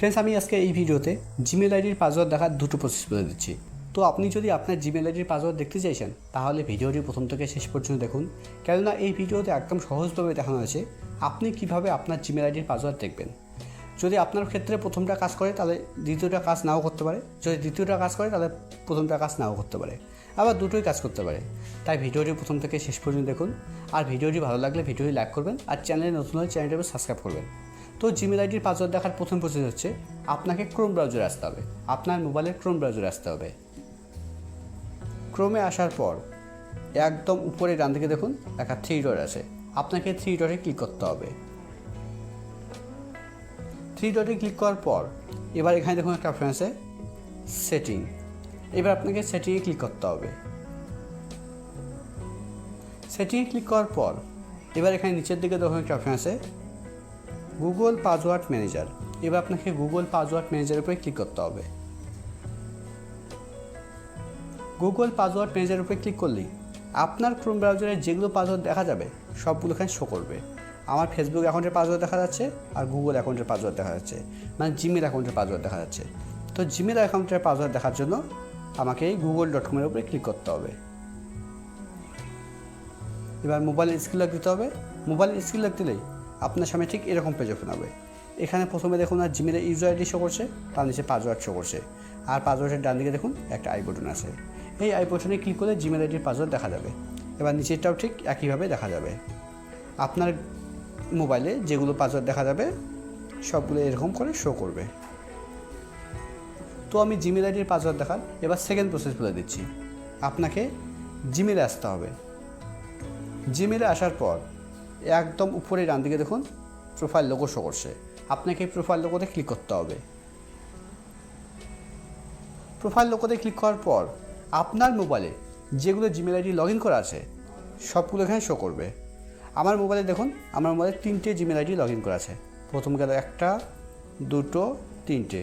Friends আমি আজকে এই ভিডিওতে জিমেল আইডির পাসওয়ার্ড দেখার দুটো প্রসেস বলে দিচ্ছি। তো আপনি যদি আপনার জিমেল আইডির পাসওয়ার্ড দেখতে চাইছেন, তাহলে ভিডিওটি প্রথম থেকে শেষ পর্যন্ত দেখুন। কেননা এই ভিডিওতে একদম সহজভাবে দেখানো হয়েছে আপনি কীভাবে আপনার জিমেল আইডির পাসওয়ার্ড দেখবেন। যদি আপনার ক্ষেত্রে প্রথমটা কাজ করে, তাহলে দ্বিতীয়টা কাজ নাও করতে পারে। যদি দ্বিতীয়টা কাজ করে, তাহলে প্রথমটা কাজ নাও করতে পারে। আবার দুটোই কাজ করতে পারে। তাই ভিডিওটি প্রথম থেকে শেষ পর্যন্ত দেখুন। আর ভিডিওটি ভালো লাগলে ভিডিওটি লাইক করবেন। আর চ্যানেলে নতুন হলে চ্যানেলটি সাবস্ক্রাইব করবেন। তো জিমেল আইডির পাসওয়ার্ড দেখার প্রথম প্রসেস হচ্ছে আপনাকে ক্রোম ব্রাউজারে আসতে হবে। আপনার মোবাইলের ক্রোম ব্রাউজারে আসতে হবে। ক্রোমে আসার পর একদম উপরে ডান দিকে দেখুন, একটা থ্রি ডট আছে। আপনাকে থ্রি ডটে ক্লিক করতে হবে। থ্রি ডটে ক্লিক করার পর এবার এখানে দেখুন একটা অপশন আছে সেটিং এবার আপনাকে সেটিংয়ে ক্লিক করতে হবে। সেটিংয়ে ক্লিক করার পর এবার এখানে নিচের দিকে দেখুন একটা অপশন আছে গুগল পাসওয়ার্ড ম্যানেজার এবার আপনাকে গুগল পাসওয়ার্ড ম্যানেজারের উপরে ক্লিক করতে হবে। গুগল পাসওয়ার্ড ম্যানেজারের উপরে ক্লিক করলেই আপনার ক্রোম ব্রাউজারে যেগুলো পাসওয়ার্ড দেখা যাবে, সবগুলো এখানে শো করবে। আমার ফেসবুক অ্যাকাউন্টের পাসওয়ার্ড দেখা যাচ্ছে আর গুগল অ্যাকাউন্টের পাসওয়ার্ড দেখা যাচ্ছে। মানে জিমেল অ্যাকাউন্টের পাসওয়ার্ড দেখা যাচ্ছে। তো জিমেল অ্যাকাউন্টের পাসওয়ার্ড দেখার জন্য আমাকে এই গুগল ডট কমের উপরে ক্লিক করতে হবে। এবার মোবাইল স্ক্রিন লক দিতে হবে। মোবাইল স্ক্রিন লক দিলেই আপনার সামনে ঠিক এরকম পেজ ওপেন হবে। এখানে প্রথমে দেখুন আর জিমেলের ইউজার আইডি শো করছে, তার নিচে পাসওয়ার্ড শো করছে। আর পাসওয়ার্ডের ডান দিকে দেখুন একটা আই বটন আছে। এই আই বটনে ক্লিক করলে জিমেল আইডির পাসওয়ার্ড দেখা যাবে। এবার নিচেরটাও ঠিক একইভাবে দেখা যাবে। আপনার মোবাইলে যেগুলো পাসওয়ার্ড দেখা যাবে, সবগুলো এরকম করে শো করবে। তো আমি জিমেল আইডির পাসওয়ার্ড দেখার এবার সেকেন্ড প্রসেস বলে দিচ্ছি। আপনাকে জিমেলে আসতে হবে। জিমেলে আসার পর একদম উপরে ডান দিকে দেখুন প্রোফাইল লোগো শো করছে। আপনাকে প্রোফাইল লোগোতে ক্লিক করতে হবে। প্রোফাইল লোগোতে ক্লিক করার পর আপনার মোবাইলে যেগুলো জিমেল আইডি লগ ইন করা আছে, সবগুলো এখানে শো করবে। আমার মোবাইলে দেখুন, আমার মোবাইলে তিনটে জিমেল আইডি লগ ইন করা আছে। প্রথম গেল একটা, দুটো, তিনটে।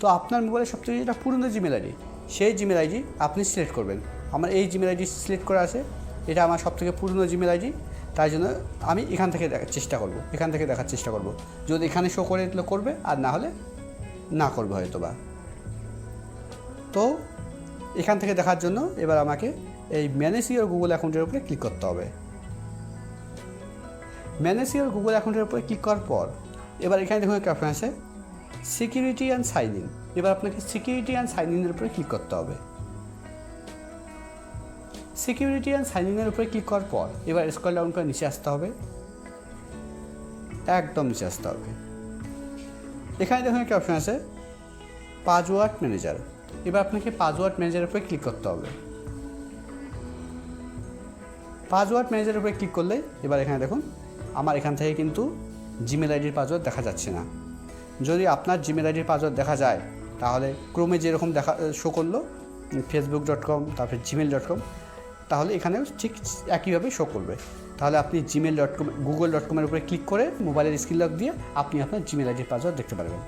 তো আপনার মোবাইলে সবথেকে যেটা পুরনো জিমেল আইডি সেই জিমেল আইডি আপনি সিলেক্ট করবেন। আমার এই জিমেল আইডি সিলেক্ট করা আছে, এটা আমার সবথেকে পুরনো জিমেল আইডি তাই জন্য আমি এখান থেকে দেখার চেষ্টা করব। এখান থেকে দেখার চেষ্টা করব। যদি এখানে শো করে দিলে করবে, আর না হলে না করবে হয়তো বা তো এখান থেকে দেখার জন্য এবার আমাকে এই ম্যানেজ গুগল অ্যাকাউন্টের উপরে ক্লিক করতে হবে। ম্যানেজ গুগল অ্যাকাউন্টের উপরে ক্লিক করার পর, এবার এখানে দেখুন একটা অপশন আছে সিকিউরিটি অ্যান্ড সাইন ইন এবার আপনাকে সিকিউরিটি অ্যান্ড সাইন ইনের উপরে ক্লিক করতে হবে। সিকিউরিটি অ্যান্ড সাইন ইনের উপরে ক্লিক করার পর এবার স্কল ডাউন করে নিচে আসতে হবে। একদম নিচে আসতে হবে। এখানে দেখুন একটা অপশন আছে পাসওয়ার্ড ম্যানেজার এবার আপনাকে পাসওয়ার্ড ম্যানেজারের উপরে ক্লিক করতে হবে। পাসওয়ার্ড ম্যানেজারের উপরে ক্লিক করলে এবার এখানে দেখুন, আমার এখান থেকে কিন্তু জিমেল আইডির পাসওয়ার্ড দেখা যাচ্ছে না। যদি আপনার জিমেল আইডির পাসওয়ার্ড দেখা যায়, তাহলে ক্রোমে যেরকম দেখা শো করল ফেসবুক ডট কম তারপরে জিমেল ডট কম তাহলে এখানেও ঠিক একইভাবে শো করবে। তাহলে আপনি Gmail dot com Google dot কমের উপরে ক্লিক করে মোবাইলের স্ক্রিন লক দিয়ে আপনি আপনার জিমেল আইডির পাসওয়ার্ড দেখতে পারবেন।